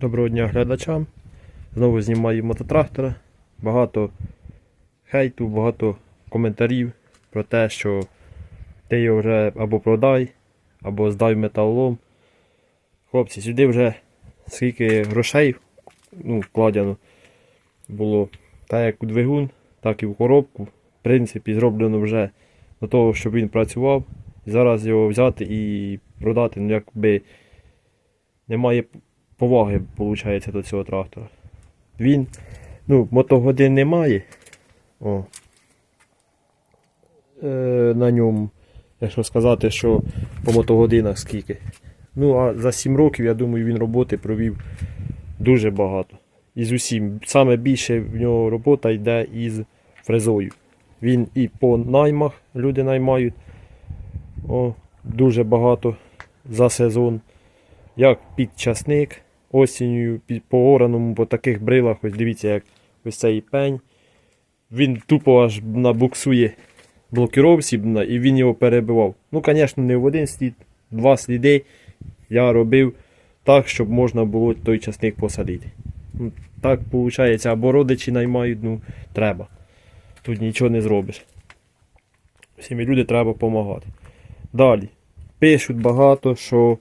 Доброго дня глядачам. Знову знімаю мототрактора. Багато хейту, багато коментарів про те, що ти його вже або продай, або здай металолом. Хлопці, сюди вже скільки грошей ну, вкладено було так як у двигун, так і в коробку. В принципі, зроблено вже до того, щоб він працював. Зараз його взяти і продати, ну якби немає поваги, виходить, до цього трактора. Він, ну, мотогодин немає. О. Е, на ньому, якщо сказати, що по мотогодинах скільки. Ну, а за 7 років, я думаю, він роботи провів дуже багато. Із усім. Саме більше в нього робота йде із фрезою. Він і по наймах люди наймають. О, дуже багато за сезон. Як під часник осінню, під, по таких брилах, ось дивіться, як ось цей пень. Він тупо аж набуксує блокіровці і він його перебивав. Ну, звісно, не в один слід, два сліди я робив так, щоб можна було той часник посадити. Ну, так виходить, або родичі наймають, ну, треба. Тут нічого не зробиш. Всім люди треба допомагати. Далі. Пишуть багато, що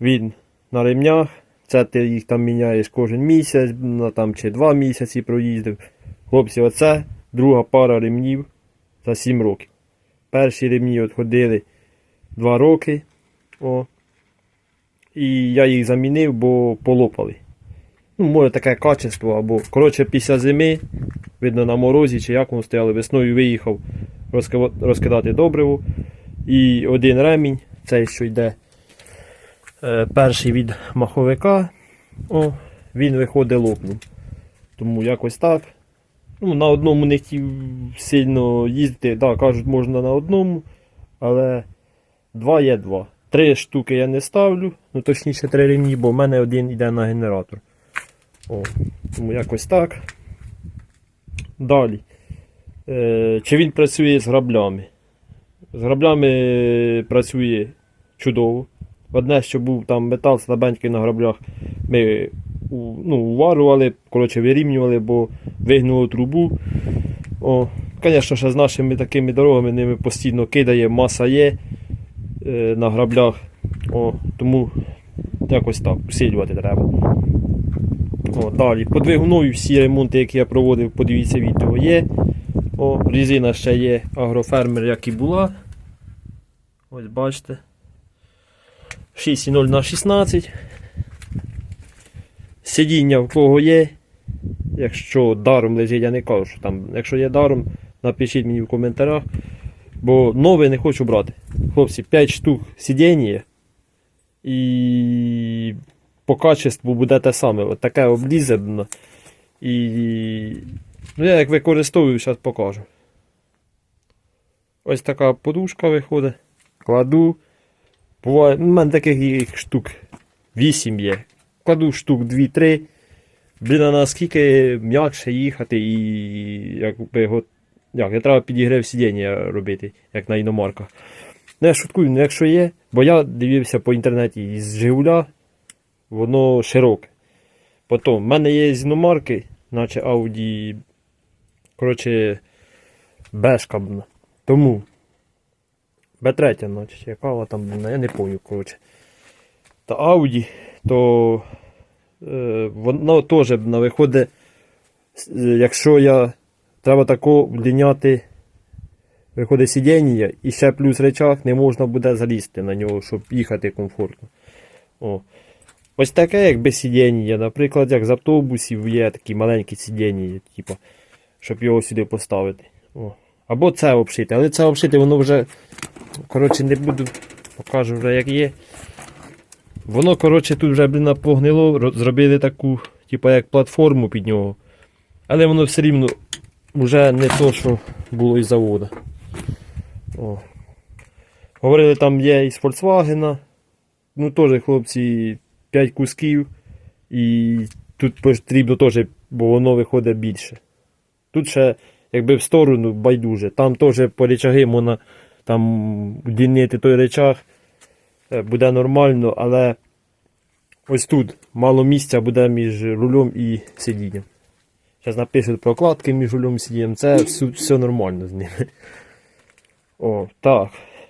він на ремнях. Це ти їх там міняєш кожен місяць, на там чи два місяці проїздив. Хлопці, оце друга пара ремнів за 7 років. Перші ремні от ходили 2 роки. О. І я їх замінив, бо полопали. Ну, може таке качество, або, коротше, після зими, видно на морозі, чи як воно стояли, весною виїхав розкидати добриво. І один ремінь, цей, що йде перший від маховика, о, він виходить лопнув. Тому якось так. Ну, на одному не хотів сильно їздити. Да, кажуть, можна на одному, але два є два. Три штуки я не ставлю, ну точніше три ремні, бо в мене один йде на генератор. О, тому якось так. Далі. Е, чи він працює з граблями? З граблями працює чудово. Одне, що був там метал слабенький на граблях, ми ну, уварували, коротше, вирівнювали, бо вигнуло трубу. О, звісно, ще з нашими такими дорогами ними постійно кидає, маса є е, на граблях. О, тому якось так, усилювати треба. О, далі. По двигуною всі ремонти, які я проводив, подивіться відео є. О, резина ще є агрофермер, як і була. Ось бачите. 6,0 на 16. Сидіння в кого є. Якщо даром лежить, я не кажу, що там. Якщо є даром, напишіть мені в коментарях. Бо нове не хочу брати. Хлопці, 5 штук сидіння. І по качеству буде те саме. От таке облізебно. І. Ну, я як використовую, зараз покажу. Ось така подушка виходить. Кладу. Буває, ну, в мене таких їх штук 8 є. Кладу штук 2-3. Блін, а наскільки м'якше їхати і якби його. Як, я треба підігрев сидіння робити, як на іномарках. Ну, я шуткую, ну якщо є, бо я дивився по інтернеті із Жигуля, воно широке. Потім, в мене є з іномарки, наче Audi, коротше, бешка. Тому. Б3, наче, яка там, я не пам'ятаю, коротше. Та Audi, то е, воно теж виходить, е, якщо я треба тако вліняти, виходить сидіння і ще плюс речах, не можна буде залізти на нього, щоб їхати комфортно. О. Ось таке, як без сидіння, наприклад, як з автобусів є такі маленькі сидіння, типу, щоб його сюди поставити. О. Або це обшити, але це обшити, воно вже, коротше, не буду, покажу вже як є. Воно, коротше, тут вже, блін, погнило, зробили таку, типу, як платформу під нього. Але воно все рівно вже не то, що було із заводу. О. Говорили, там є із Volkswagen. Ну, теж, хлопці, 5 кусків. І тут потрібно теж, бо воно виходить більше. Тут ще, якби в сторону байдуже. Там теж по речаги можна там удлінити той речах. е, Буде нормально, але ось тут мало місця буде між рулем і сидінням. Зараз напишуть прокладки між рулем і сидінням. Це все, все нормально з ними. О, так.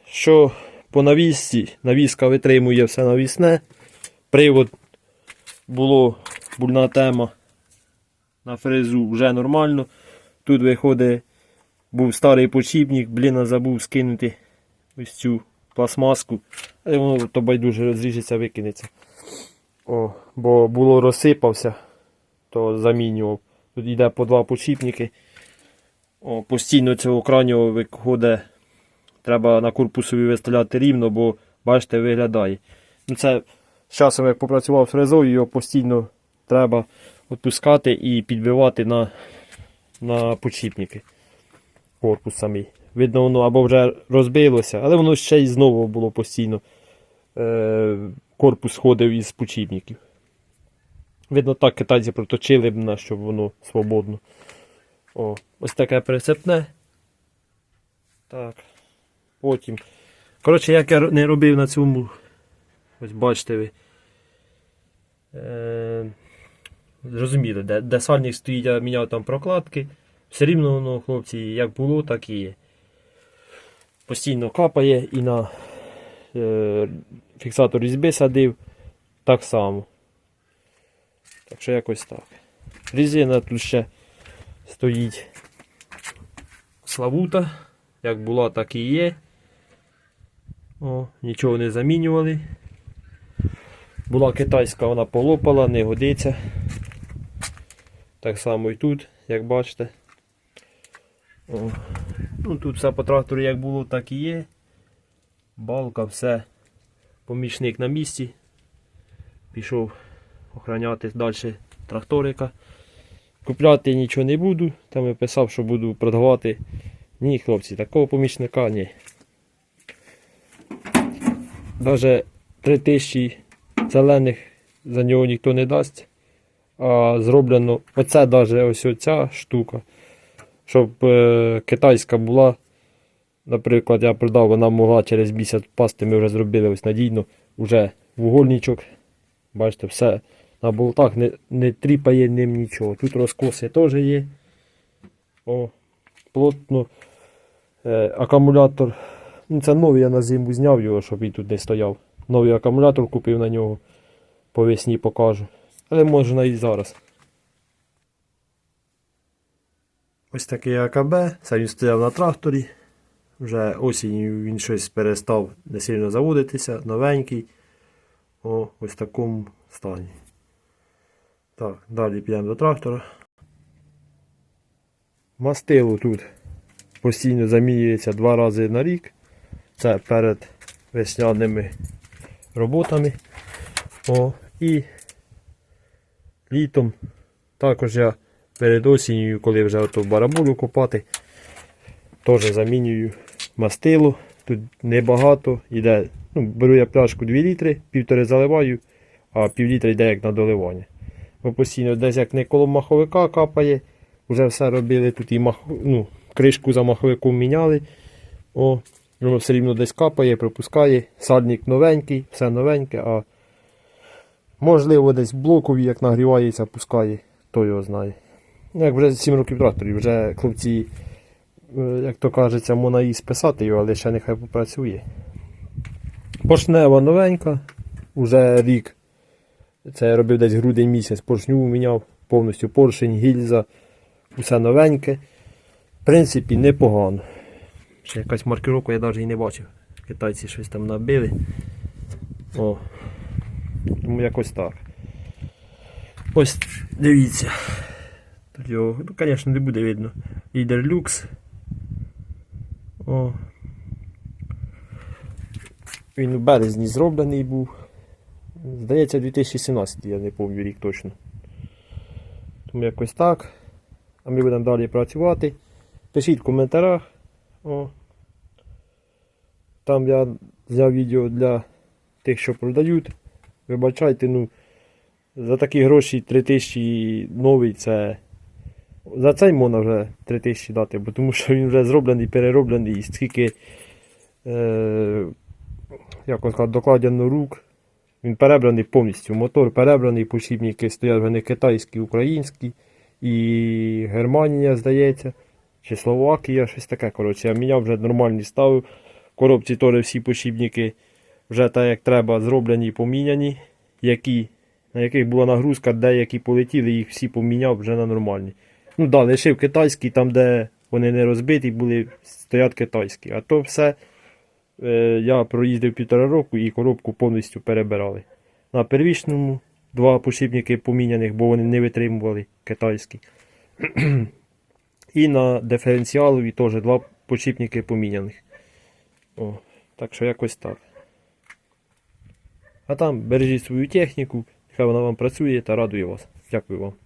Що по навісці? Навіска витримує все навісне. Привод було бульна тема на фрезу вже нормально. Тут виходить, був старий почіпник, блін, забув скинути ось цю пластмаску. Але воно то байдуже розріжеться, викинеться. О, бо було розсипався, то замінював. Тут йде по два почіпники. О, постійно цього крайнього виходить. Треба на корпусові виставляти рівно, бо бачите, виглядає. Ну це з часом як попрацював з фрезою, його постійно треба відпускати і підбивати на, на почіпники. Корпус самий. Видно, воно або вже розбилося, але воно ще й знову було постійно. Е, корпус сходив із почіпників. Видно, так китайці проточили б на, щоб воно свободно. О, ось таке прицепне. Так. Потім. Коротше, як я не робив на цьому. Ось бачите ви. Е, зрозуміли, де, де сальник стоїть, я міняв там прокладки. Все рівно воно, хлопці, як було, так і є. Постійно капає і на е, фіксатор різьби садив так само. Так що якось так. Резина тут ще стоїть Славута. Як була, так і є. О, нічого не замінювали. Була китайська, вона полопала, не годиться. Так само і тут, як бачите. О. Ну, тут все по трактору як було, так і є. Балка, все. Помічник на місці. Пішов охороняти далі тракторика. Купляти нічого не буду. Там я писав, що буду продавати. Ні, хлопці, такого помічника ні. Навіть 3000 зелених за нього ніхто не дасть. А зроблено оце навіть ось оця штука. Щоб е, китайська була. Наприклад, я продав, вона могла через місяць впасти, ми вже зробили ось надійно, вже вугольничок. Бачите, все на болтах не, не тріпає ним нічого. Тут розкоси теж є. О, плотно. Е, акумулятор. Ну, це новий я на зиму зняв його, щоб він тут не стояв. Новий акумулятор купив на нього. По весні покажу. Але можна і зараз. Ось такий АКБ. Це він стояв на тракторі. Вже осінню він щось перестав не сильно заводитися, новенький. О, ось в такому стані. Так, далі підемо до трактора. Мастило тут постійно замінюється два рази на рік. Це перед весняними роботами. О, і літом також я перед осінню, коли вже ото барабулю копати, теж замінюю мастило. Тут небагато, йде, ну, беру я пляшку 2 літри, півтори заливаю, а пів літра йде як на доливання. Бо постійно десь як не коло маховика капає, вже все робили, тут і мах, ну, кришку за маховиком міняли. О, воно все рівно десь капає, пропускає. Сальник новенький, все новеньке, а можливо десь блокові, як нагрівається, пускає, хто його знає. Ну, Як вже 7 років тракторі, вже хлопці, е, як то кажеться, можна і списати його, але ще нехай попрацює. Поршнева новенька, уже рік. Це я робив десь грудень місяць, поршню міняв, повністю поршень, гільза, усе новеньке. В принципі, непогано. Ще якась маркировка я навіть і не бачив. Китайці щось там набили. О. Тому якось так. Ось дивіться. Його, ну, звісно, не буде видно. Лідер люкс. О. Він у березні зроблений був. Здається, 2017, я не пам'ятаю рік точно. Тому якось так. А ми будемо далі працювати. Пишіть в коментарях. О. Там я взяв відео для тих, що продають. Вибачайте, ну за такі гроші 3000 новий це. За цей можна вже 3000 дати, бо тому що він вже зроблений, перероблений і скільки е, як сказати, докладено рук. Він перебраний повністю. Мотор перебраний, посібники стоять вони китайські, українські, і Германія, здається, чи Словакія, щось таке. Коротше, я міняв вже нормальні ставив. Коробці теж всі посібники вже так як треба зроблені і поміняні, які, на яких була нагрузка, деякі полетіли, їх всі поміняв вже на нормальні. Ну да, лишив китайські, там, де вони не розбиті, були, стоять китайські. А то все е, я проїздив півтора року і коробку повністю перебирали. На первічному два посібники поміняних, бо вони не витримували китайські. І на диференціалові теж два посібники поміняних. О, так що якось так. А там бережіть свою техніку, хай вона вам працює та радує вас. Дякую вам.